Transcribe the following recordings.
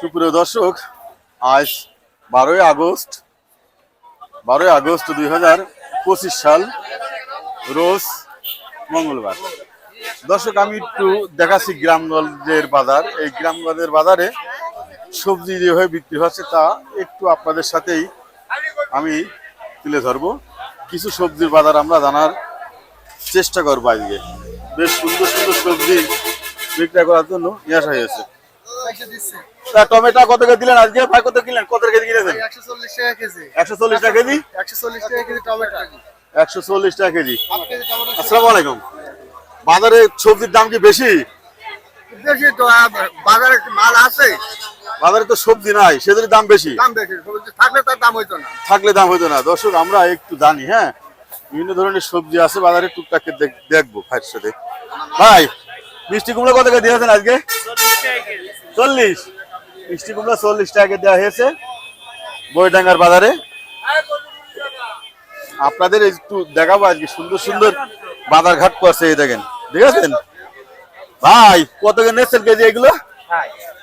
সুপ্রিয় দর্শক, আজ বারোই আগস্ট বারোই আগস্ট দুই হাজার পঁচিশ সাল, রোজ মঙ্গলবার। দর্শক, আমি একটু দেখাচ্ছি গ্রামগঞ্জের বাজার। এই গ্রামগঞ্জের বাজারে সবজি যেভাবে বিক্রি হচ্ছে, তা একটু আপনাদের সাথেই আমি তুলে ধরবো। কিছু সবজির বাজার আমরা জানার চেষ্টা করব আজকে। বেশ সুন্দর সুন্দর সবজি বিক্রয় করার জন্য নিয়ে আসা হয়েছে। টমেটো কত করে দিলেন? আজকে ভাই কত কিনলেন? কত কেজি কিনেছেন? একশো চল্লিশ টাকা কেজি। একশো চল্লিশ টাকা কেজি? একশো চল্লিশ টাকা কেজি টমেটো। একশো চল্লিশ টাকা কেজি। হাফ কেজি টমেটো আসসালামু আলাইকুম। বাজারে সবজির দাম কি বেশি? বেশি তো বাজারে মাল আছে। বাজারে তো সবজি নাই সেদের দাম বেশি। দাম বেশি থাকলে তার দাম হইতো না। থাকলে দাম হতো না। দর্শক আমরা একটু জানি হ্যাঁ? বিভিন্ন ধরনের সবজি আছে বাজারে টুকটাক দেখব ভাইয়ের সাথে। ভাই মিষ্টি কুমড়া কত করে দিয়েছেন আজকে? চল্লিশ। মিষ্টি কুমড়া চল্লিশ টাকা দেওয়া হয়েছে বইডাঙ্গার বাজারে। আপনাদের একটু দেখাবো আজকে সুন্দর সুন্দর বাজার ঘাট করছে এই দেখেন। ঠিক আছেন ভাই কত করে নিচ্ছেন কেজি এগুলো?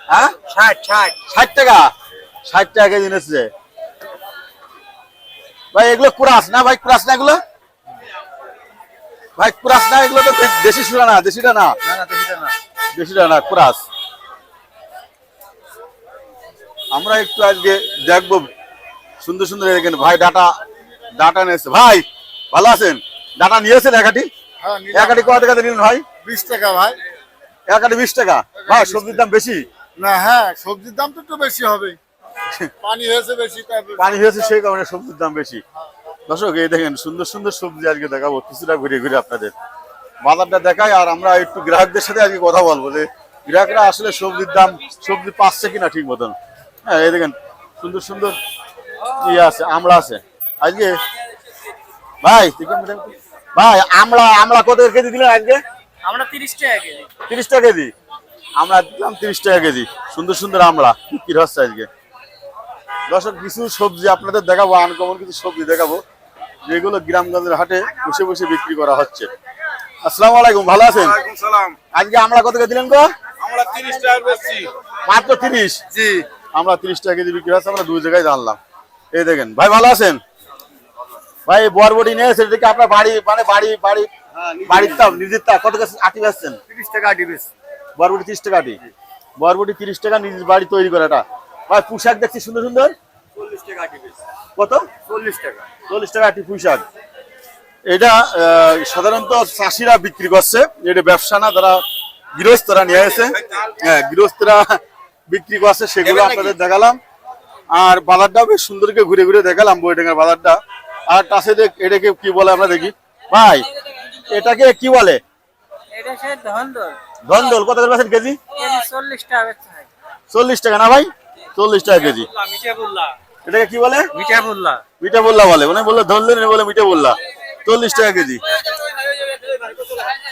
হ্যাঁ? ষাট ষাট। ষাট টাকা? ষাট টাকা কেজি নিচ্ছে ভাই এগুলো কুরাস না ভাই? কুরাস না এগুলো? ভাই কুরাস না এগুলো তো দেশি সুরা না দেশিটা না দেশিটা না। দেশিটা না কুরাস। আমরা একটু আজকে দেখব সুন্দর সুন্দর দেখেন ভাই ডাটা ডাটা নিয়েছে ভাই ভালো আছেন? ডাটা নিয়েছেন একাটি? হ্যাঁ একাটি কত টাকা নিলেন ভাই? বিশ টাকা ভাই। একাটি বিশ টাকা? ভাই সবজির দাম বেশি? না হ্যাঁ সবজির দাম তো একটু বেশি হবে। পানি হয়েছে বেশি বেশি। পানি হয়েছে সেই কারণে সবজির দাম বেশি। দর্শক এই দেখেন সুন্দর সুন্দর সবজি আজকে দেখাবো কিছুটা ঘুরে ঘুরে আপনাদের। বাজারটা দেখাই আর আমরা একটু গ্রাহকদের সাথে আজকে কথা বলব যে গ্রাহকরা আসলে সবজির দাম সবজি পাচ্ছে কিনা ঠিক মতন। হ্যাঁ এই দেখেন সুন্দর সুন্দর ইয়ে আছে আমড়া আছে। আজকে? ভাই। ভাই আমড়া আমড়া কত কেজি দিলেন আজকে? আমরা তিরিশ টাকা কেজি। তিরিশ টাকা কেজি? আমরা দিলাম তিরিশ টাকা কেজি। সুন্দর সুন্দর আমড়া বিক্রি হচ্ছে আজকে? দর্শক কিছু সবজি আপনাদের দেখাবো আনকমন কিছু সবজি দেখাবো যেগুলো গ্রামগঞ্জের হাটে বসে বসে বিক্রি করা হচ্ছে। আসসালামু আলাইকুম ভালো আছেন? আজকে আমরা কত দিলেন গো? আমরা তিরিশ টাকা মাত্র তিরিশ? জি। আমরা তিরিশ টাকা কেজি বিক্রি হচ্ছে আমরা দুই জায়গায় জানলাম। এই দেখেন ভাই ভালো আছেন? ভাই বরবটি নিয়ে এসে দেখি আপনার বাড়ি মানে বাড়ি বাড়ি বাড়ির তাপ নিজের তাপ কত কাছে আটি বেচছেন? তিরিশ টাকা ডিবিস বরবটি তিরিশ টাকা আটি। বরবটি তিরিশ টাকা নিজের বাড়ি তৈরি করাটা ভাই পোশাক দেখছি সুন্দর সুন্দর। চল্লিশ টাকা ডিবিস কত? চল্লিশ টাকা। চল্লিশ টাকা আটি পুঁইশাক। এটা সাধারণত চাষিরা বিক্রি করছে। এটা ব্যবসা না তারা গৃহস্থরা নিয়ে এসে হ্যাঁ গৃহস্থরা বিক্রি করছে সেগুলো আপনাদের দেখালাম। আর বাজারটাও বেশ সুন্দর করে ঘুরে ঘুরে দেখালাম বইডাঙ্গার বাজারটা। আর টাসে দেখ এটাকে কি বলে আমরা দেখি। ভাই এটাকে কি বলে? ধন্দল। কত করে কেজি? কেজি চল্লিশ টাকা চল্লিশ টাকা না ভাই? চল্লিশ টাকা কেজি। এটাকে কি বলে? মিঠা বললা। মিঠে বললা বলে মানে বললে ধরলেন বলে মিঠা বললা। চল্লিশ টাকা কেজি।